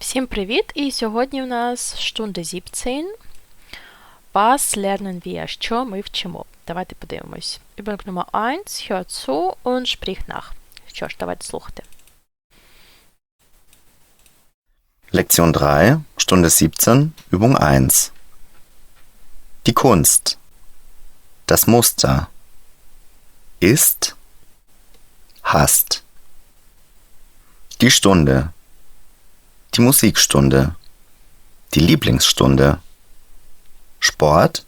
Всім привіт! І сьогодні в нас Stunde 17. Was lernen wir? Що ми вчимо? Давайте подивимось. Übung Nummer 1. Hör zu und sprich nach. Що ж, давайте слухати. Lektion 3, Stunde 17, Übung 1. Die Kunst. Das Muster. Ist. Hast. Die Stunde. Die Musikstunde. Die Lieblingsstunde. Sport.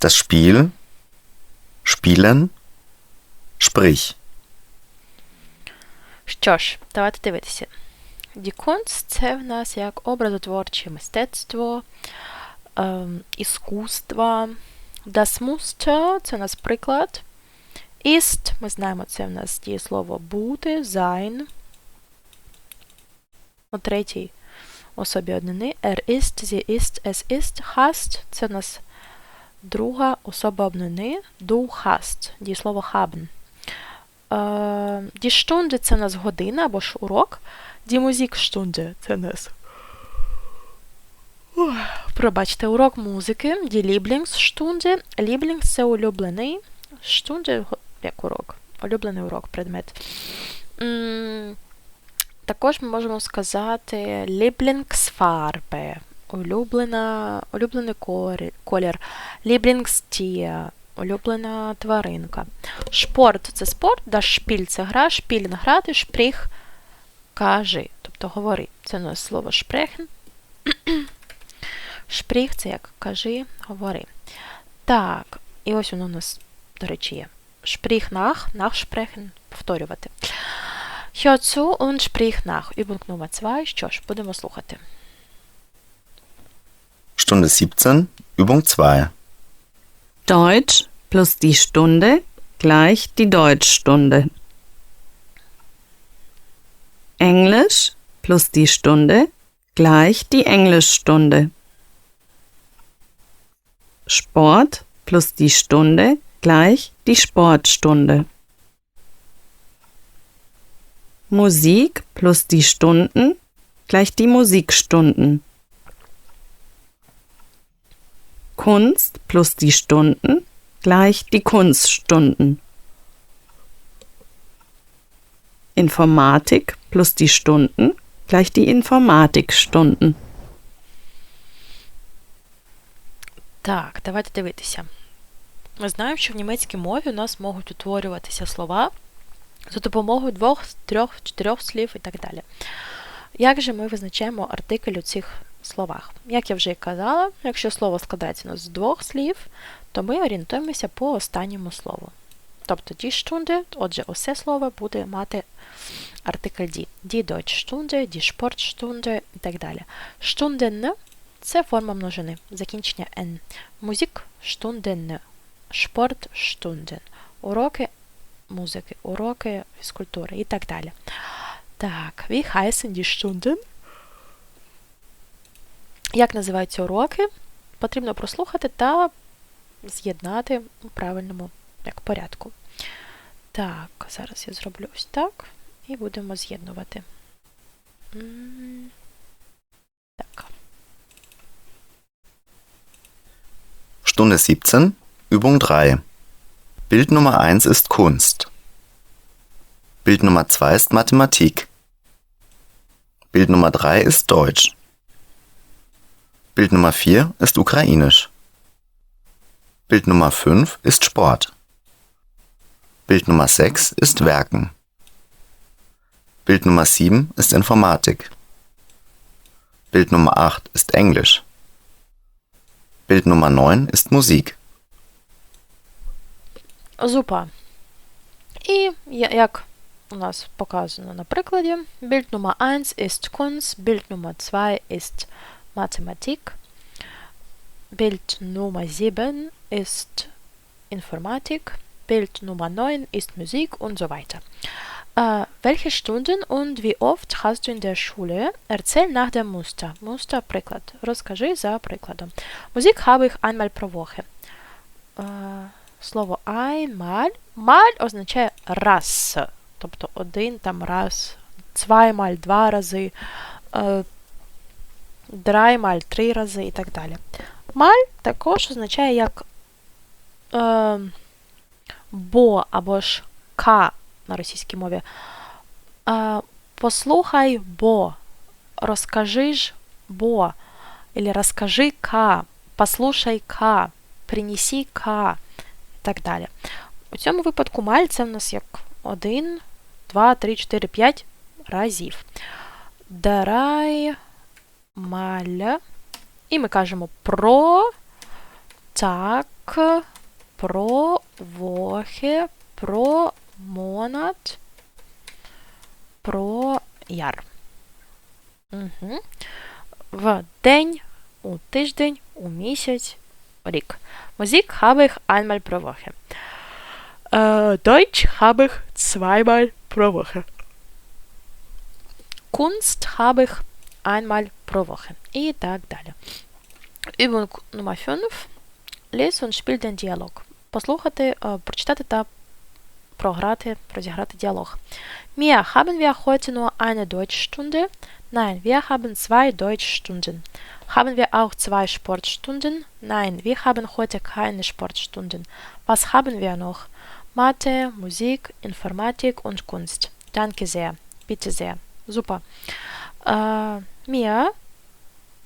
Das Spiel. Spielen. Sprich. Що ж, давайте дивитися. Die Kunst – це в нас як образотворче мистецтво, ем, іскусство. Das Muster – це у нас приклад. Ist, ми знаємо, це в нас дієслово бути, sein. У третій особі однини. Er ist, sie ist, es ist, hast – це в нас друга особа однини. Du hast, дієслово haben. Е, Die Stunde – це в нас година або ж урок. Die Musikstunde – це в нас Пробачте, урок музики. Die Lieblingsstunde. Lieblings – це улюблений. Stunde – як урок. Улюблений урок, предмет. Також ми можемо сказати Lieblingsfarbe. Улюблена, улюблений колір. Lieblingstier. Улюблена тваринка. Шпорт це спорт, да шпіль це гра, шпілін грати, шпріх кажи, тобто говори. Це у нас слово шпрехен. Шпріх це як кажи, говори. Так, і ось воно у нас, до речі, є. Шпріх нах, нах шпрехен, повторювати. Hör zu und sprich nach. Übung Nummer 2. Що ж, будемо слухати. Stunde 17, Übung 2. Deutsch plus die Stunde gleich die Deutschstunde. Englisch plus die Stunde gleich die Englischstunde. Sport plus die Stunde gleich die Sportstunde. Musik plus die Stunden gleich die Musikstunden. Kunst plus die Stunden gleich die Kunststunden. Informatik plus die Stunden gleich die Informatikstunden. Так, давайте дивитися. Ми знаємо, що в німецькій мові у нас можуть утворюватися слова за допомогою двох, трьох, чотирьох слів і так далі. Як же ми визначаємо артикль у цих словах? Як я вже і казала, якщо слово складається з двох слів, то ми орієнтуємося по останньому слову. Тобто die Stunde, отже, усе слово буде мати артикль die. Die Deutschstunde, die Sportstunde і так далі. Stunden – це форма множини, закінчення n. Музик – Stunden, Sport – Stunden, уроки музики, уроки фізкультури і так далі. Так, wie heißen die Stunden? Як називаються уроки? Потрібно прослухати та з'єднати у правильному як, порядку. Так, зараз я зроблю ось так і будемо з'єднувати. Так. Stunde 17, Übung 3. Bild Nummer 1 ist Kunst. Bild Nummer 2 ist Mathematik. Bild Nummer 3 ist Deutsch. Bild Nummer 4 ist Ukrainisch. Bild Nummer 5 ist Sport. Bild Nummer 6 ist Werken. Bild Nummer 7 ist Informatik. Bild Nummer 8 ist Englisch. Bild Nummer 9 ist Musik. Зупа. І я- як у нас показано на прикладі, Bild Nummer 1 ist Kunst, Bild Nummer 2 ist Mathematik, Bild Nummer 7 ist Informatik, Bild Nummer 9 ist Musik und so weiter. Äh, welche Stunden und wie oft hast du in der Schule? Erzähl nach dem Muster. Muster – приклад. Розкажи за прикладом. Musik habe ich einmal pro Woche. Е, Слово einmal. Mal означає раз. Тобто один там раз, zweimal, два рази. Е, драймаль три рази і так далі. Маль також означає як е, бо або ж ка на російській мові. Е, послухай бо, розкажи ж бо, или розкажи ка, послушай ка, принеси ка так далі. У цьому випадку маль це в нас як 1, 2, 3, 4, 5 разів. Драй маль. І ми кажемо про так, про вохи, про монат, про яр. Угу. В день, у тиждень, у місяць, рік. Musik habe ich einmal pro Woche. Äh, Deutsch habe ich zweimal pro Woche. Kunst habe ich einmal pro Woche. І так далі. Übung Nummer 5. Lies und spiel den Dialog. Послухати, е, прочитати та програти, розіграти діалог. Mia, haben wir heute nur eine Deutschstunde? Nein, wir haben zwei Deutschstunden. Haben wir auch zwei Sportstunden? Nein, wir haben heute keine Sportstunden. Was haben wir noch? Mathe, Musik, Informatik und Kunst. Danke sehr. Bitte sehr. Super. Е, Мія,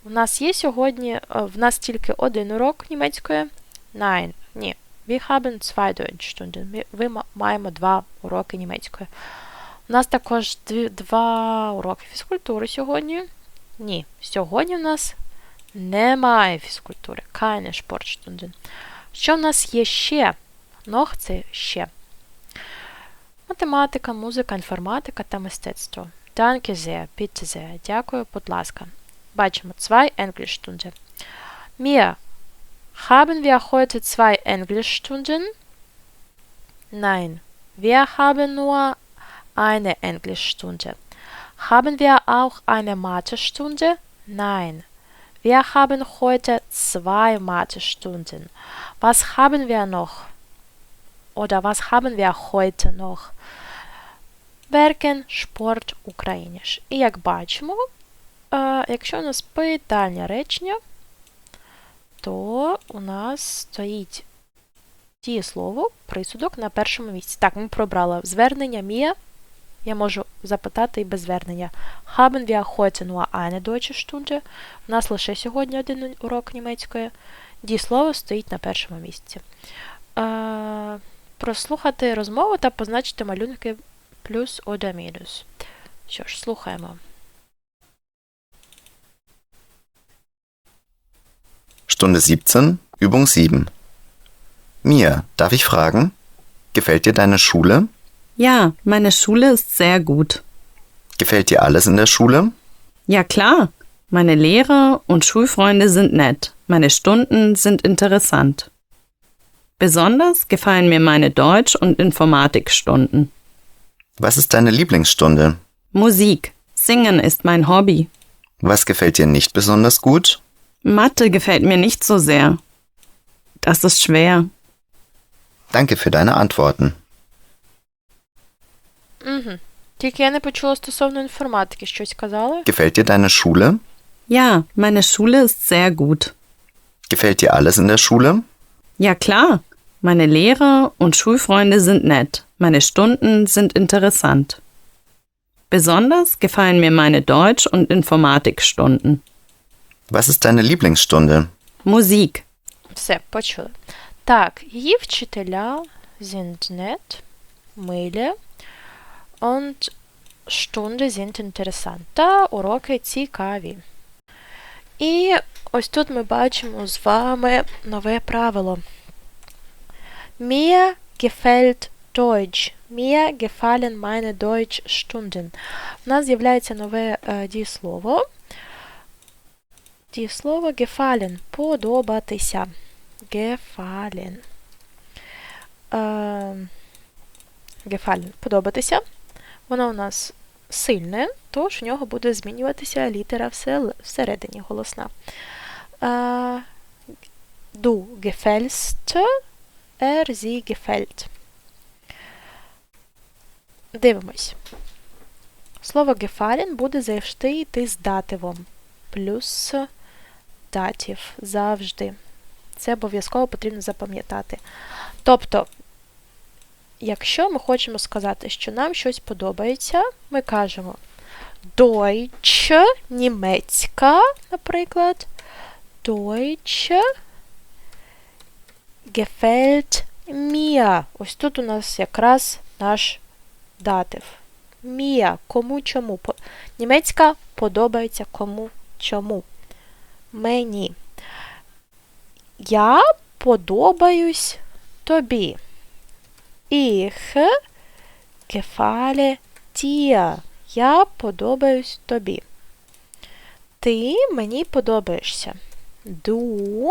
у нас є сьогодні, е, в нас тільки один урок німецької. Nein, ні. Wir haben zwei Deutschstunden. Ми, ма- маємо два уроки німецької. У нас також дві, два уроки фізкультури сьогодні. Ні, сьогодні у нас немає фізкультури. Keine Sportstunden. Що в нас є ще? Noch – це ще. Математика, музика, інформатика та мистецтво. Danke sehr, bitte sehr. Дякую, будь ласка. Бачимо, zwei Englischstunden. Mir, haben wir heute zwei Englischstunden? Nein, wir haben nur eine Englischstunde. Haben wir auch eine Mathestunde? Nein, wir haben heute zwei Mathestunden. Was haben wir noch? Oder was haben wir heute noch? Беркен, шпорт, україніш. І як бачимо, е, якщо у нас питальне речення, то у нас стоїть дієслово, присудок на першому місці. Так, ми пробрали звернення Мія. Я можу запитати і без звернення. Haben wir heute nur eine deutsche Stunde? У нас лише сьогодні один урок німецької. Дієслово стоїть на першому місці. Е, прослухати розмову та позначити малюнки плюс oder мінус. Що ж, слухаємо. Stunde 17, Übung 7. Mia, darf ich fragen? Gefällt dir deine Schule? Ja, meine Schule ist sehr gut. Gefällt dir alles in der Schule? Ja, klar. Meine Lehrer und Schulfreunde sind nett. Meine Stunden sind interessant. Besonders gefallen mir meine Deutsch- und Informatikstunden. Was ist deine Lieblingsstunde? Musik. Singen ist mein Hobby. Was gefällt dir nicht besonders gut? Mathe gefällt mir nicht so sehr. Das ist schwer. Danke für deine Antworten. Угу. Тільки я не почула стосовно інформатики. Щось казали? Gefällt dir deine Schule? Ja, meine Schule ist sehr gut. Gefällt dir alles in der Schule? Ja, klar. Meine Lehrer und Schulfreunde sind nett. Meine Stunden sind interessant. Besonders gefallen mir meine Deutsch- und Informatikstunden. Was ist deine Lieblingsstunde? Musik. Все, почули. Так, її вчителя sind nett, милі, und Stunde sind interessant. Та уроки цікаві. І ось тут ми бачимо з вами нове правило. Mir gefällt Deutsch. Mir gefallen meine Deutschstunden. У нас з'являється нове е, дієслово. Дієслово gefallen – подобатися. Gefallen. Е, gefallen – подобатися. Воно у нас сильне, тож в нього буде змінюватися літера всередині голосна. Du gefällst, er, sie gefällt. Дивимось. Слово gefallen буде завжди йти з дативом. плюс датів завжди. Це обов'язково потрібно запам'ятати. Тобто, якщо ми хочемо сказати, що нам щось подобається, ми кажемо Deutsch, німецька, наприклад. Deutsch gefällt mir. Ось тут у нас якраз наш датив. Mir. Кому чому. Німецька подобається кому чому. Мені. Я подобаюсь тобі. Ich gefalle dir. Я подобаюсь тобі. Ти мені подобаєшся. Du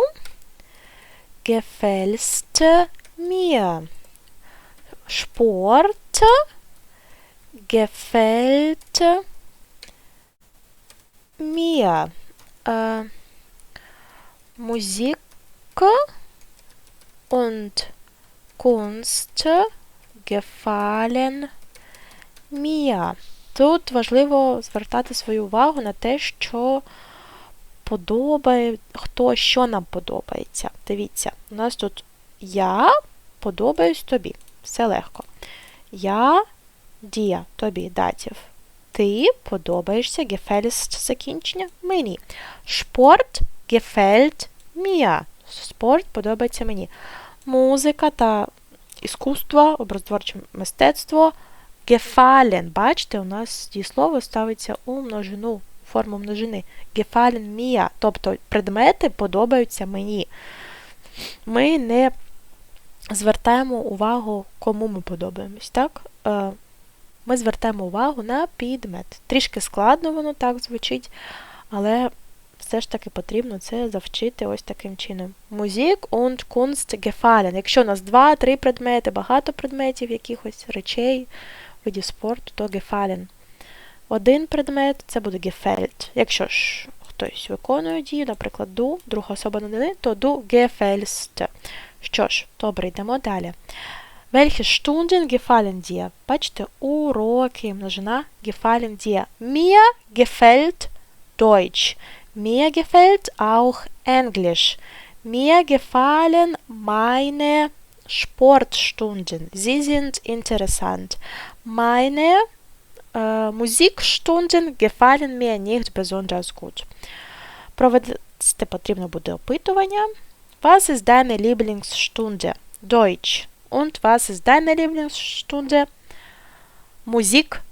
gefällst mir. Sport gefällt mir. Äh, Musik und Kunst gefallen mir. Тут важливо звертати свою увагу на те, що подобає, хто що нам подобається. Дивіться, у нас тут я подобаюсь тобі. Все легко. Я дія тобі датів. Ти подобаєшся, gefällst закінчення мені. Спорт gefällt mir. Спорт подобається мені. Музика та іскусство, образотворче мистецтво gefallen. Бачите, у нас дієслово ставиться у множину, форму множини. Gefallen mir. Тобто предмети подобаються мені. Ми не звертаємо увагу, кому ми подобаємось. так? Е, Ми звертаємо увагу на підмет. Трішки складно воно так звучить, але все ж таки потрібно це завчити ось таким чином. Musik und Kunst gefallen. Якщо у нас два-три предмети, багато предметів, якихось речей, видів спорту, то gefallen. Один предмет це буде gefällt. Якщо ж хтось виконує дію, наприклад, du, друга особа надали, то du gefällst. Що ж, добре, йдемо далі. Welche Stunden gefallen dir? Бачите, уроки, множина gefallen dir. Mir gefällt Deutsch. Mir gefällt auch Englisch. Mir gefallen meine Sportstunden. Sie sind interessant. Meine äh, Musikstunden gefallen mir nicht besonders gut. Провести потрібно буде опитування. Was ist deine Lieblingsstunde? Deutsch. Und was ist deine Lieblingsstunde? Musik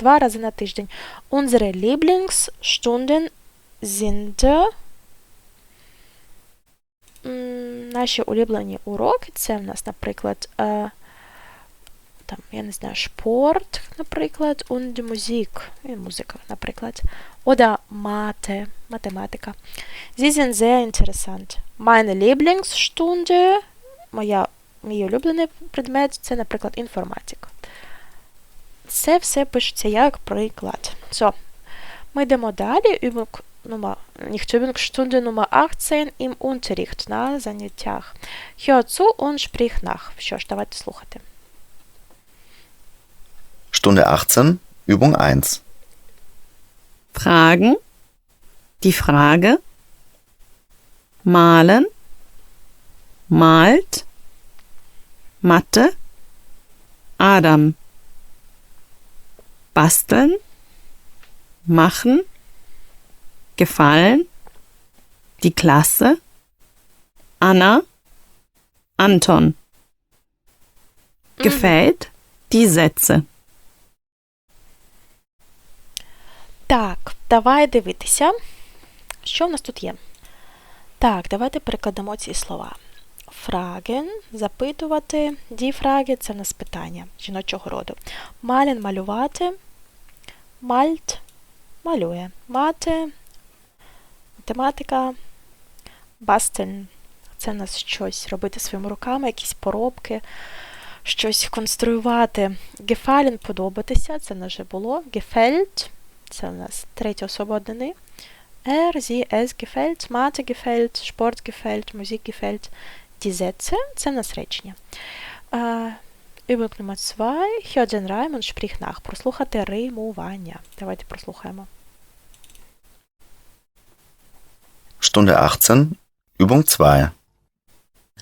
Два рази на тиждень. Unsere Lieblingsstunden sind наші улюблені уроки. Це в нас, наприклад, е, там, я не знаю, спорт, наприклад, und Musik. Музика, наприклад. Oder Mathe, математика. Sie sind sehr interessant. Meine Lieblingsstunde, моя, мій улюблений предмет, це, наприклад, інформатика. Це все пишеться як приклад. So, ми йдемо далі. Übung Nummer, nicht Übungsstunde Nummer 18 im Unterricht на заняттях. Hör zu und sprich nach. Що ж, давайте слухати. Stunde 18, Übung 1. Fragen. Die Frage. Malen. Malt. Mathe. Adam. Basteln. Machen. Gefallen. Die Klasse. Anna. Anton. Gefällt. Die Sätze. Так, давай дивитися, що в нас тут є. Так, давайте перекладемо ці слова. Fragen – запитувати. Die Frage – це нас питання жіночого роду. Malen – малювати. Malt – малює. Мати – математика. Basteln – це нас щось робити своїми руками, якісь поробки, щось конструювати. Gefallen – подобатися, це нас вже було. Gefällt – це в нас третя особа однини. Er, sie, es gefällt, Mathe gefällt, Sport gefällt, Musik gefällt. Die Sätze – це в нас речення. Äh, Übung Nummer 2. Hör den Reim und sprich nach. Прослухати римування. Давайте прослухаємо. Stunde 18, Übung 2.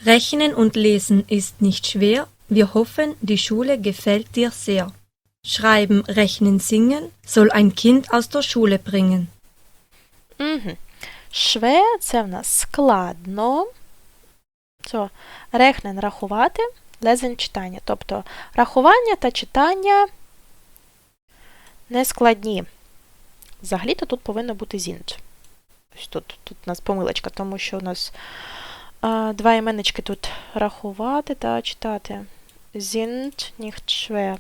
Rechnen und Lesen ist nicht schwer. Wir hoffen, die Schule gefällt dir sehr. Schreiben, Rechnen, Singen soll ein Kind aus der Schule bringen. Угу. Шве це в нас складно. Це рехнен рахувати, лезен читання. Тобто рахування та читання не складні. Взагалі-то тут повинно бути зінт. Ось тут, тут у нас помилочка, тому що у нас а, два іменнички тут рахувати та читати. Sind nicht schwer.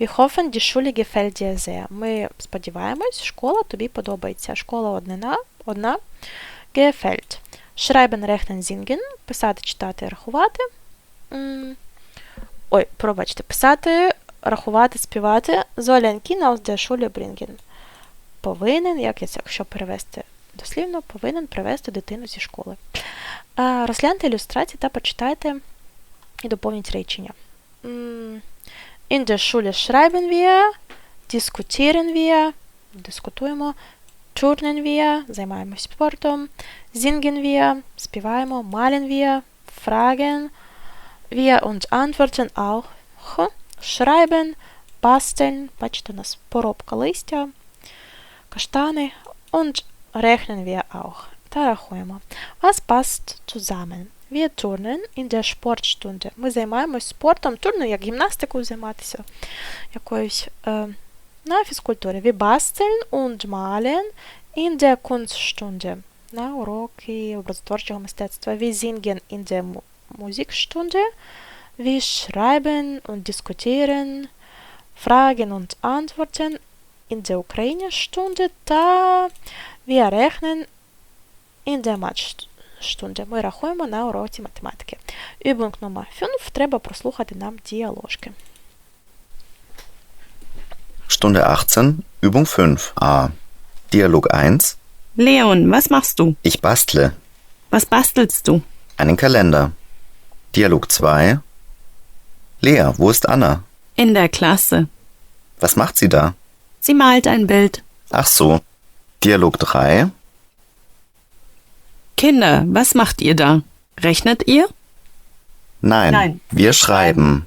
Wir hoffen, die Schule gefällt dir sehr. Ми сподіваємось, школа тобі подобається. Школа однина, одна. Gefällt. Schreiben, rechnen, singen. Писати, читати, рахувати. Ой, пробачте. Писати, рахувати, співати. Soll ein Kind aus. Повинен, як я- якщо перевести дослівно, повинен привезти дитину зі школи. Розгляньте ілюстрації та почитайте і доповніть речення. In der Schule schreiben wir, diskutieren wir, дискутуємо, turnen wir, займаємось спортом, singen wir, співаємо, malen wir, fragen wir und antworten auch, schreiben, basteln, бачите, у нас поробка листя, каштани, und rechnen wir auch, та рахуємо. Was passt zusammen? Wir turnen in der Sportstunde. Ми займаємось спортом, турну, як гімнастикою займатися якоюсь е, на фізкультурі. Wir basteln und malen in der Kunststunde. На уроки образотворчого мистецтва. Wir singen in der Mu Musikstunde. Wir schreiben und diskutieren, fragen und antworten in der Ukraine-Stunde. Та wir rechnen in der Mathe-Stunde. Ми рахуємо на уроці математики. Übung Nummer 5. Треба прослухати нам діаложки. Stunde 18, Übung 5a. Dialog 1. Leon, was machst du? Ich bastle. Was bastelst du? Einen Kalender. Dialog 2. Lea, wo ist Anna? In der Klasse. Was macht sie da? Sie malt ein Bild. Ach so. Dialog 3. Kinder, was macht ihr da? Rechnet ihr? Nein, Nein. wir schreiben.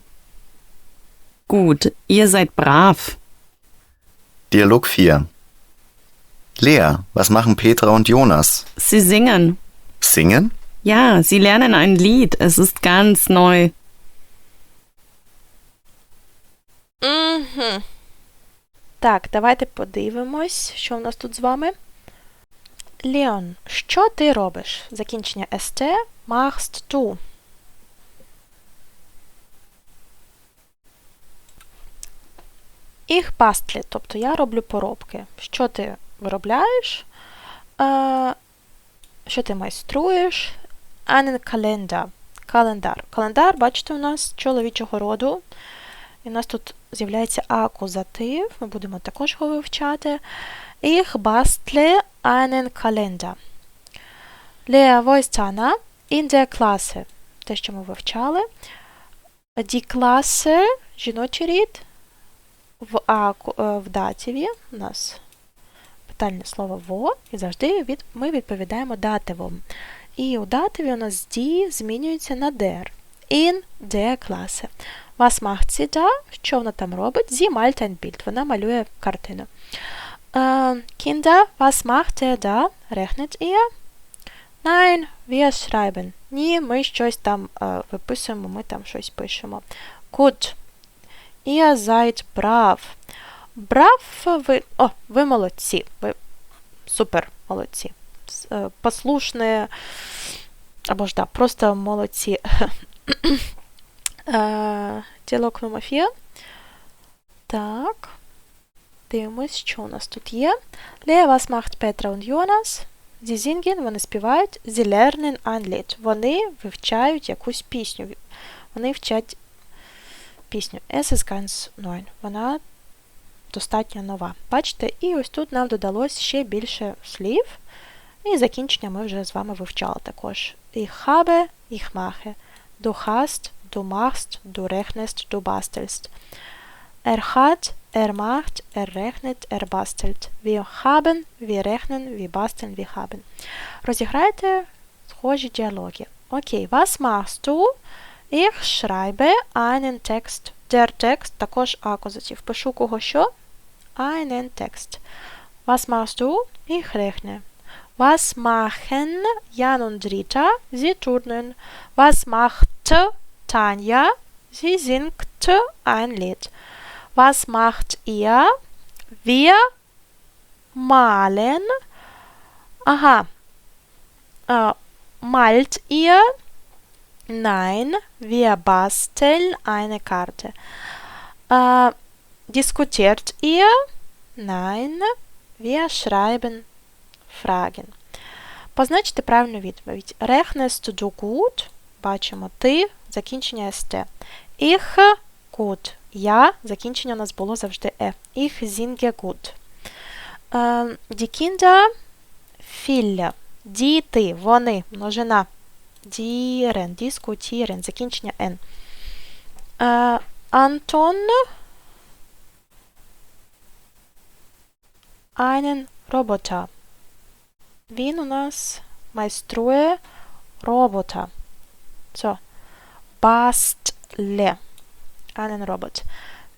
Gut, ihr seid brav. Dialog 4. Lea, was machen Petra und Jonas? Sie singen. Singen? Ja, sie lernen ein Lied. Es ist ganz neu. Угу. Так, давайте подивимось, що в нас тут з вами. Леон, що ти робиш? Закінчення st machst du. Ich bastle, тобто я роблю поробки. Що ти виробляєш? Е, що ти майструєш? Einen Kalender. Календар. Календар, бачите, у нас чоловічого роду. І у нас тут з'являється акузатив. Ми будемо також його вивчати. Ich bastle einen Kalender. Ist Anna? In der Klasse. Те, що ми вивчали. Die Klasse, жіночий рід. В, е, в дативі у нас питальне слово во, і завжди від, ми відповідаємо дативом. І у дативі у нас die змінюється на der. In der Klasse. Was macht sie da? Що вона там робить? Sie malt ein Bild. Вона малює картину. Äh, Kinder, was macht er da? Rechnet ihr? Nein, wir schreiben. Ні, ми щось там е, виписуємо, ми там щось пишемо. Gut. Ihr seid brav. Brav ви. О, ви молодці. Ви супер молодці. Е, Послушне. Або ж да, просто молодці. Е, Діалог номер 4. Так. Дивимось, що у нас тут є. Lea, was macht Petra und Jonas? sie singen, вони співають, sie lernen Lied. Вони вивчають якусь пісню. Вони вчать пісню. Es ist ganz neu. Вона достатньо нова. Бачите, і ось тут нам додалось ще більше слів. І закінчення ми вже з вами вивчали також. Ich habe, ich mache. Er hat, er macht, er rechnet, er bastelt. Wir haben, wir rechnen, wir basteln, wir haben. Розіграйте схожі діалоги. Окей? Einen Text. Was machst du? Ich rechne. Was machen Jan und Rita? Sie turnen. Was macht Tanja? Sie singt ein Lied. Was macht ihr? Wir malen. Aha. Äh, malt ihr? Nein, wir basteln eine Karte. Äh, diskutiert ihr? Nein, wir schreiben Fragen. Позначте правильну відповідь. Rechnest du gut? Бачимо ти, закінчення st. Ich gut. Я, закінчення у нас було завжди е. Ich singe gut. Die Kinder viele. Діти, вони, множина. Дірен, дискутірен, закінчення Н. Е, Антон einen Roboter. Він у нас майструє робота. So. Bastle. Einen Robot.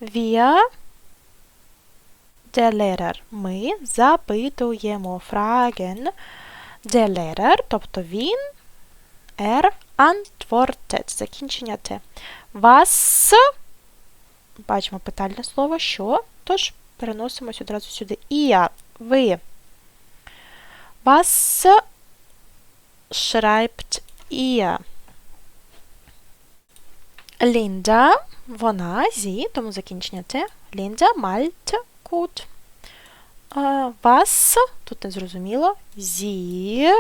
Wir, der Lehrer. Ми запитуємо Fragen. Der Lehrer, тобто він, er antwortet. Закінчення Т. Was, бачимо питальне слово, що, тож переносимось одразу сюди. Ihr, ви. Was schreibt ihr? Лінда, вона, зі, тому закінчення Т. Лінда мальт кут. Вас, тут не зрозуміло, зі,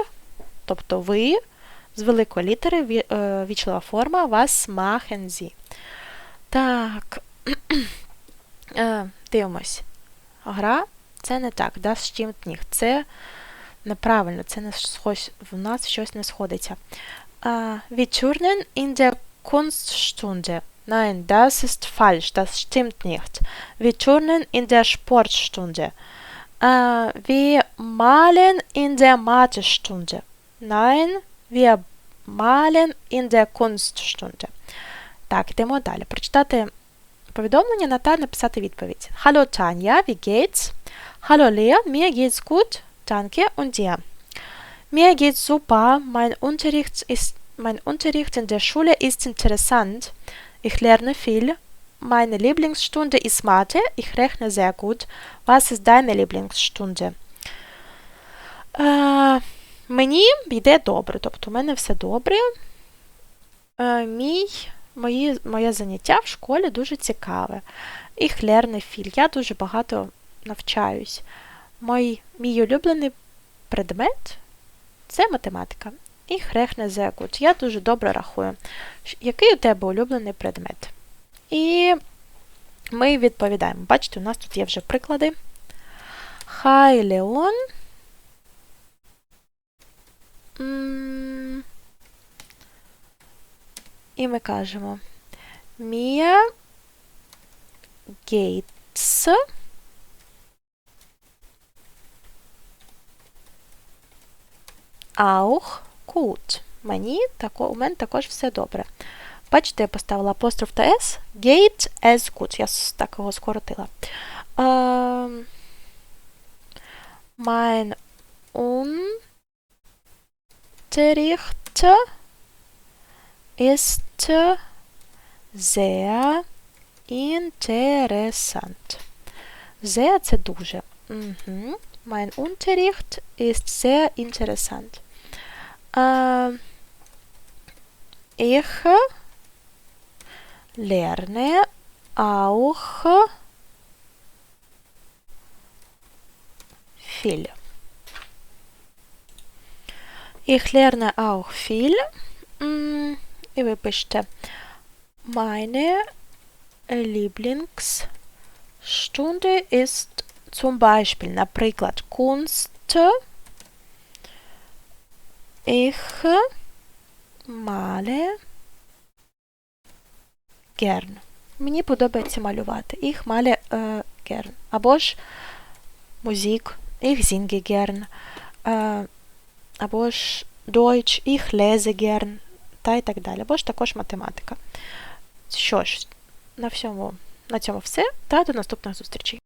тобто ви, з великої літери вічлива форма вас machen sie. Так, дивимось. Гра це не так. Das stimmt nicht. Це неправильно, це не схож, в нас щось не сходиться. Wir in der Kunststunde. Nein, das ist falsch, das stimmt nicht. Wir turnen in der Sportstunde. Uh, wir malen in der Mathestunde. Nein, wir malen in der Kunststunde. Так, йдемо далі. Прочитати повідомлення та написати відповідь. Hallo Tanja, wie geht's? Hallo Lea, mir geht's gut. Danke und dir. Mir geht's super. Mein Unterricht ist mein Unterricht in der Schule ist interessant. Ich lerne viel. Meine Lieblingsstunde ist Mathe. Ich rechne sehr gut. Was ist deine Lieblingsstunde? Е, мені йде добре, тобто у мене все добре. Е, мій, мої, Моє заняття в школі дуже цікаве. Ich lerne viel. Я дуже багато навчаюсь. Мій, мій улюблений предмет це математика. Rechne sehr gut. Я дуже добре рахую. Який у тебе улюблений предмет? І ми відповідаємо. Бачите, у нас тут є вже приклади. Хай Леон. І ми кажемо Мія Гейтс. Auch gut. Мені тако, у мене також все добре. Бачите, я поставила апостроф та S. Gate as good. Я так його скоротила. Uh, mein Unterricht ist sehr interessant. Sehr це дуже. Угу. Mein Unterricht ist sehr interessant. Uh, ich lerne auch viel. Ich lerne auch viel. М, І ви пишете Meine Lieblingsstunde ist zum Beispiel, наприклад, Kunst. Ich male gern. Мені подобається малювати. Ich male äh, gern. Або ж Musik. Ich singe gern. Е, або ж Deutsch, ich lese gern. Та і так далі. Або ж також математика. Що ж, на всьому, на цьому все. Та до наступних зустрічей.